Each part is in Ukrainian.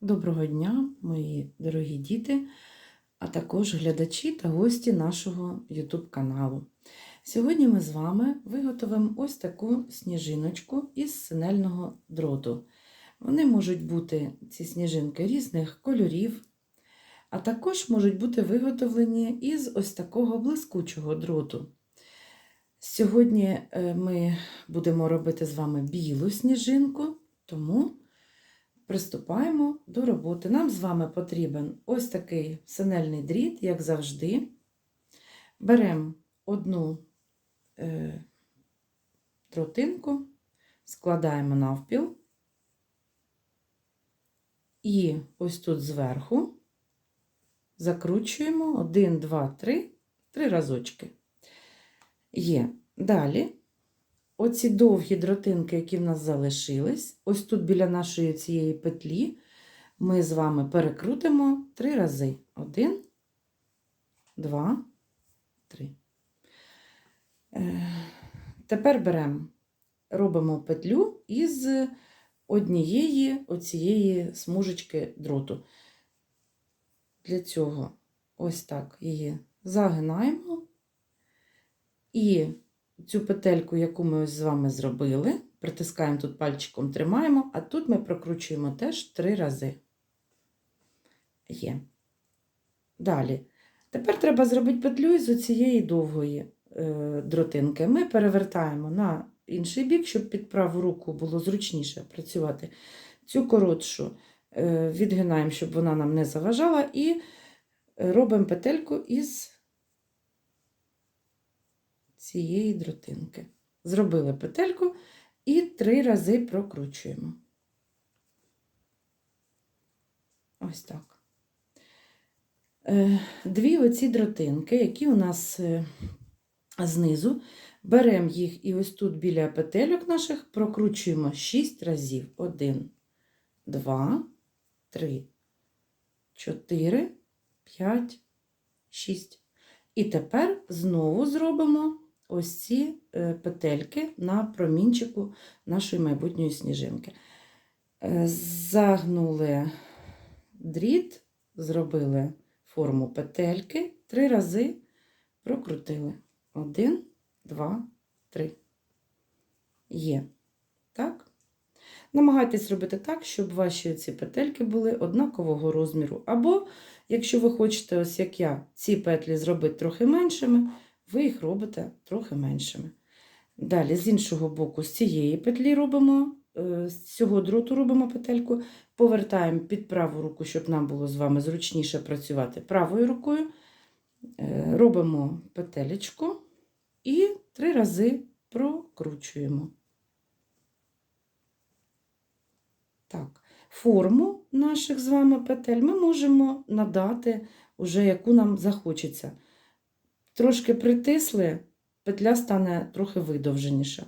Доброго дня, мої дорогі діти, а також глядачі та гості нашого YouTube каналу. Сьогодні ми з вами виготовимо ось таку сніжиночку із синельного дроту. Вони можуть бути, ці сніжинки, різних кольорів, а також можуть бути виготовлені із ось такого блискучого дроту. Сьогодні е, ми будемо робити з вами білу сніжинку, тому приступаємо до роботи. Нам з вами потрібен ось такий синельний дріт, як завжди. Беремо одну е, тротинку, складаємо навпіл. І ось тут зверху закручуємо 1, 2, 3, 3 разочки. Є. Далі оці довгі дротинки, які в нас залишились, ось тут біля нашої цієї петлі, ми з вами перекрутимо три рази. Один, два, три. Е, Тепер беремо, робимо петлю із однієї оцієї смужечки дроту. Для цього ось так її загинаємо. І цю петельку, яку ми ось з вами зробили, притискаємо тут пальчиком, тримаємо, а тут ми прокручуємо теж три рази. Є. Далі. Тепер треба зробити петлю із оцієї довгої е, дротинки. Ми перевертаємо на інший бік, щоб під праву руку було зручніше працювати. Цю коротшу е, відгинаємо, щоб вона нам не заважала, і робимо петельку із цієї дротинки. Зробили петельку і три рази прокручуємо. Ось так. Е, Дві оці дротинки, які у нас е, знизу, беремо їх і ось тут біля петельок наших прокручуємо 6 разів. 1, 2, 3, 4, 5, 6. І тепер знову зробимо ось ці е, петельки на промінчику нашої майбутньої сніжинки. Е, Загнули дріт, зробили форму петельки, три рази прокрутили. Один, два, три. Є. Так? Намагайтесь робити так, щоб ваші ці петельки були однакового розміру. Або, якщо ви хочете, ось як я, ці петлі зробити трохи меншими, ви їх робите трохи меншими. Далі, з іншого боку, з цієї петлі робимо, е, з цього дроту робимо петельку, повертаємо під праву руку, щоб нам було з вами зручніше працювати правою рукою. Е, Робимо петелечку і три рази прокручуємо. Так, форму наших з вами петель ми можемо надати, уже яку нам захочеться. Трошки притисли, петля стане трохи видовженіша.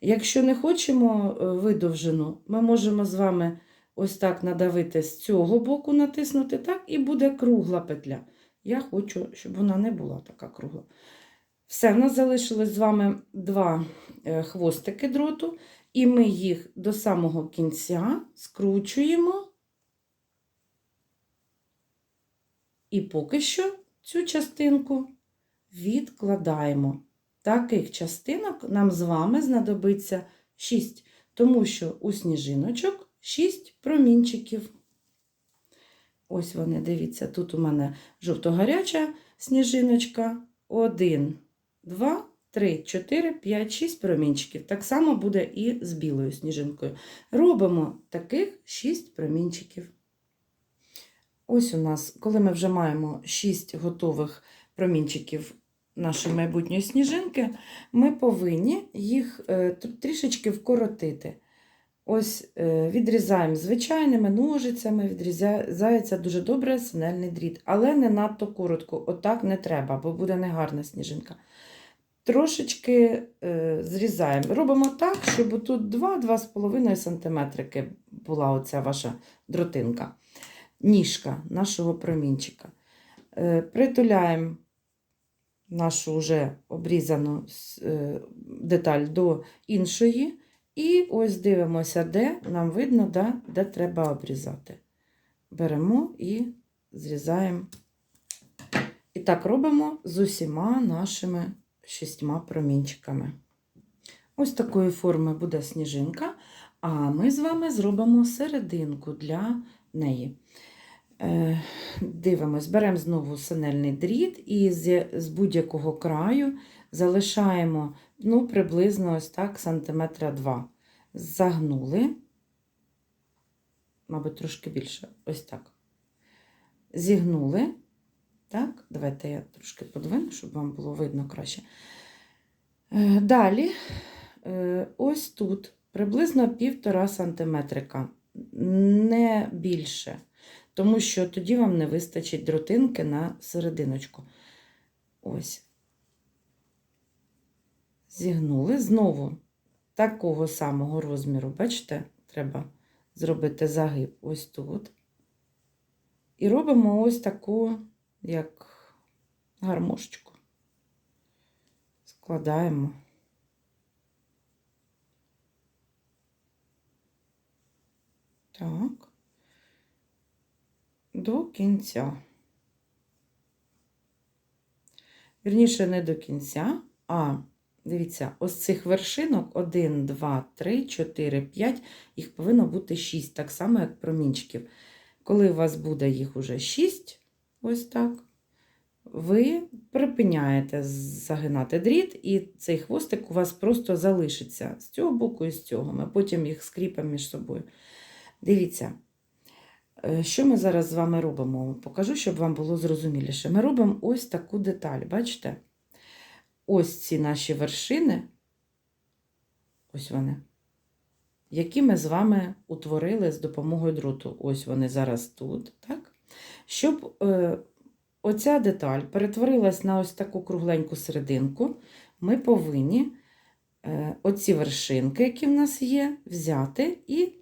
Якщо не хочемо е, видовжену, ми можемо з вами ось так надавити з цього боку, натиснути так, і буде кругла петля. Я хочу, щоб вона не була така кругла. Все, в нас залишилось з вами два е, хвостики дроту, і ми їх до самого кінця скручуємо. І поки що цю частинку відкладаємо. Таких частинок нам з вами знадобиться 6, тому що у сніжиночок 6 промінчиків. Ось вони, дивіться, тут у мене жовто-гаряча сніжиночка. 1, 2, 3, 4, 5, 6 промінчиків. Так само буде і з білою сніжинкою. Робимо таких 6 промінчиків. Ось у нас, коли ми вже маємо 6 готових промінчиків нашої майбутньої сніжинки, ми повинні їх е, трішечки вкоротити. Ось е, відрізаємо звичайними ножицями, відрізається дуже добре синельний дріт, але не надто коротко, отак не треба, бо буде негарна сніжинка. Трошечки е, зрізаємо. Робимо так, щоб тут 2-2,5 см була оця ваша дротинка, ніжка нашого промінчика. Притуляємо нашу вже обрізану е, деталь до іншої. І ось дивимося, де нам видно, де, де треба обрізати. беремо і зрізаємо. І так робимо з усіма нашими шістьма промінчиками. Ось такої форми буде сніжинка, а ми з вами зробимо серединку для неї. Е, Дивимось, беремо знову синельний дріт і з, з будь-якого краю залишаємо ну, приблизно ось так сантиметра 2. Загнули, мабуть, трошки більше, ось так. Зігнули. Так, давайте я трошки подвину, щоб вам було видно краще. Е, Далі, е, ось тут приблизно півтора сантиметрика, не більше, тому що тоді вам не вистачить дротинки на серединочку. Ось. Зігнули знову такого самого розміру, бачите, треба зробити загиб ось тут. І робимо ось таку, як гармошечку. Складаємо. Так. До кінця. Вірніше, не до кінця, а дивіться, ось цих вершинок 1, 2, 3, 4, 5, їх повинно бути 6, так само, як промінчиків. Коли у вас буде їх уже 6, ось так, ви припиняєте загинати дріт, і цей хвостик у вас просто залишиться з цього боку і з цього. Ми потім їх скріпимо між собою. Дивіться, що ми зараз з вами робимо? Покажу, щоб вам було зрозуміліше. Ми робимо ось таку деталь, бачите? Ось ці наші вершини, ось вони, які ми з вами утворили з допомогою дроту. Ось вони зараз тут, так? Щоб е, оця деталь перетворилась на ось таку кругленьку серединку, ми повинні е, оці вершинки, які в нас є, взяти і,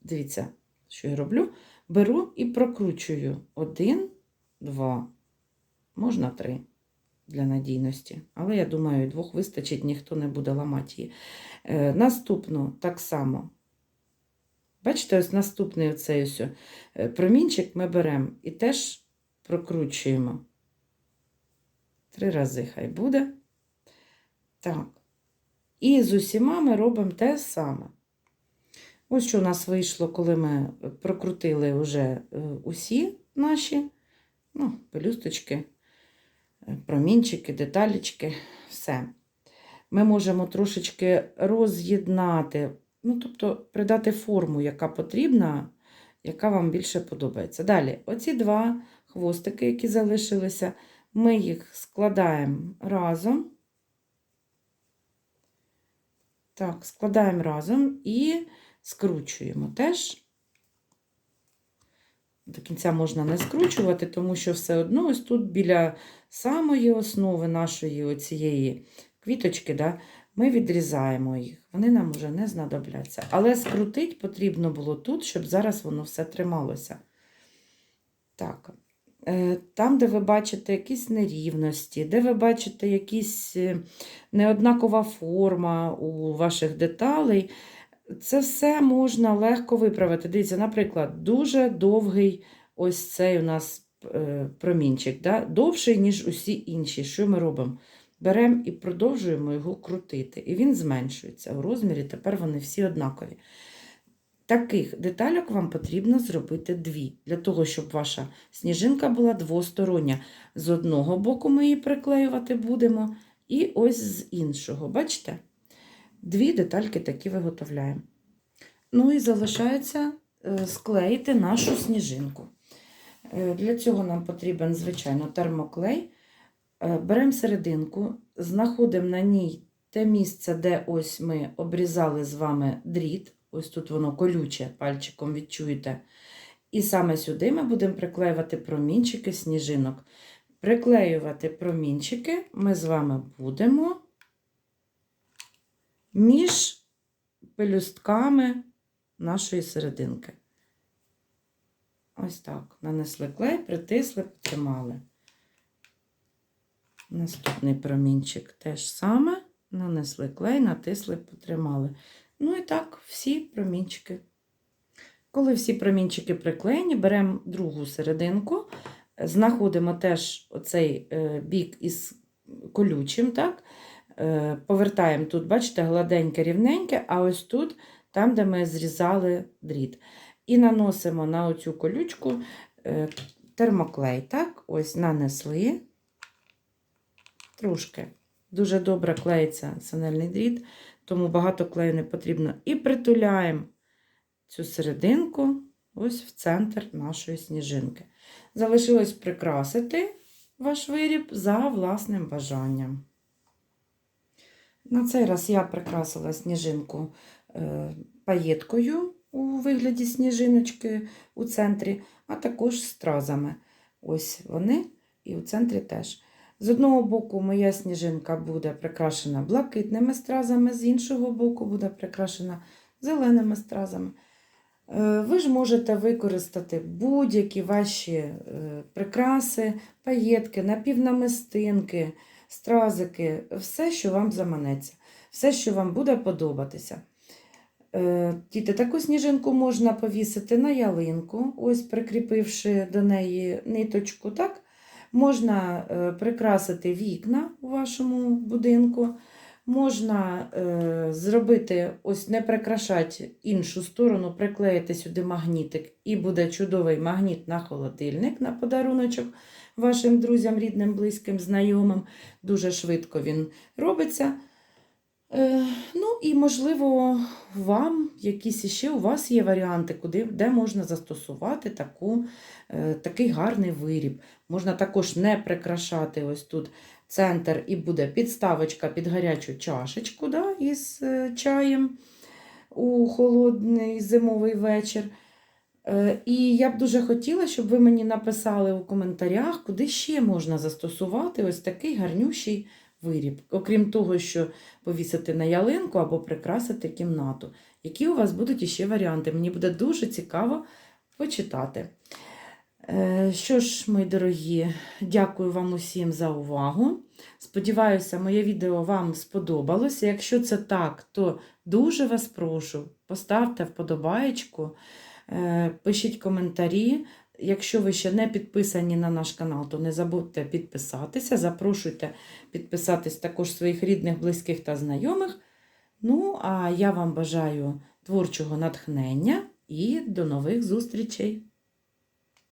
дивіться, що я роблю, беру і прокручую один, два, можна три для надійності. Але я думаю, двох вистачить, ніхто не буде ламати її. Е, наступну так само. Бачите, ось наступний оцей ось е, промінчик ми беремо і теж прокручуємо. Три рази хай буде. Так. І з усіма ми робимо те саме. Ось що у нас вийшло, коли ми прокрутили вже е, усі наші ну, пелюсточки, е, промінчики, деталічки, все. Ми можемо трошечки роз'єднати, ну, тобто придати форму, яка потрібна, яка вам більше подобається. Далі, оці два хвостики, які залишилися, ми їх складаємо разом. Так, складаємо разом і скручуємо теж. До кінця можна не скручувати, тому що все одно ось тут біля самої основи нашої оцієї квіточки, да, ми відрізаємо їх. Вони нам вже не знадобляться. Але скрутити потрібно було тут, щоб зараз воно все трималося. Так. Е, Там, де ви бачите якісь нерівності, де ви бачите якісь е, неоднакова форма у ваших деталей, це все можна легко виправити. Дивіться, наприклад, дуже довгий ось цей у нас е, промінчик, да? довший, ніж усі інші. Що ми робимо? Беремо і продовжуємо його крутити. І він зменшується у розмірі, тепер вони всі однакові. Таких детальок вам потрібно зробити дві, для того, щоб ваша сніжинка була двостороння. З одного боку ми її приклеювати будемо, і ось з іншого. Бачите? Дві детальки такі виготовляємо. Ну і залишається е, склеїти нашу сніжинку. Е, Для цього нам потрібен, звичайно, термоклей. Е, Беремо серединку, знаходимо на ній те місце, де ось ми обрізали з вами дріт. Ось тут воно колюче, пальчиком відчуєте. І саме сюди ми будемо приклеювати промінчики сніжинок. Приклеювати промінчики ми з вами будемо між пелюстками нашої серединки. Ось так. Нанесли клей, притисли, потримали. Наступний промінчик теж саме. Нанесли клей, натисли, потримали. Ну і так, всі промінчики. Коли всі промінчики приклеєні, беремо другу серединку, знаходимо теж оцей е, бік із колючим, так? Е, повертаємо тут, бачите, гладеньке, рівненьке, а ось тут, там, де ми зрізали дріт. І наносимо на оцю колючку е, термоклей. Так? Ось нанесли трошки. Дуже добре клеїться синельний дріт, тому багато клею не потрібно. І притуляємо цю серединку ось в центр нашої сніжинки. Залишилось прикрасити ваш виріб за власним бажанням. На цей раз я прикрасила сніжинку е, паєткою у вигляді сніжиночки у центрі, а також стразами. Ось вони, і у центрі теж. З одного боку, моя сніжинка буде прикрашена блакитними стразами, з іншого боку, буде прикрашена зеленими стразами. Е, Ви ж можете використати будь-які ваші е, прикраси, паєтки, напівнамистинки, стразики, все, що вам заманеться, все, що вам буде подобатися. Е, Діти, таку сніжинку можна повісити на ялинку, ось прикріпивши до неї ниточку, так? Можна е, прикрасити вікна у вашому будинку. Можна е, зробити, ось не прикрашати іншу сторону, приклеїти сюди магнітик, і буде чудовий магніт на холодильник на подаруночок вашим друзям, рідним, близьким, знайомим. Дуже швидко він робиться. Е, ну і, можливо, вам якісь іще у вас є варіанти, куди, де можна застосувати таку, е, такий гарний виріб. Можна також не прикрашати ось тут центр, і буде підставочка під гарячу чашечку да, із е, чаєм у холодний зимовий вечір. Е, І я б дуже хотіла, щоб ви мені написали у коментарях, куди ще можна застосувати ось такий гарнющий виріб. Окрім того, що повісити на ялинку або прикрасити кімнату. Які у вас будуть іще варіанти? Мені буде дуже цікаво почитати. Е, Що ж, мої дорогі, дякую вам усім за увагу. Сподіваюся, моє відео вам сподобалося. Якщо це так, то дуже вас прошу, поставте вподобаєчку, пишіть коментарі. Якщо ви ще не підписані на наш канал, то не забудьте підписатися. Запрошуйте підписатись також своїх рідних, близьких та знайомих. Ну, а я вам бажаю творчого натхнення і до нових зустрічей!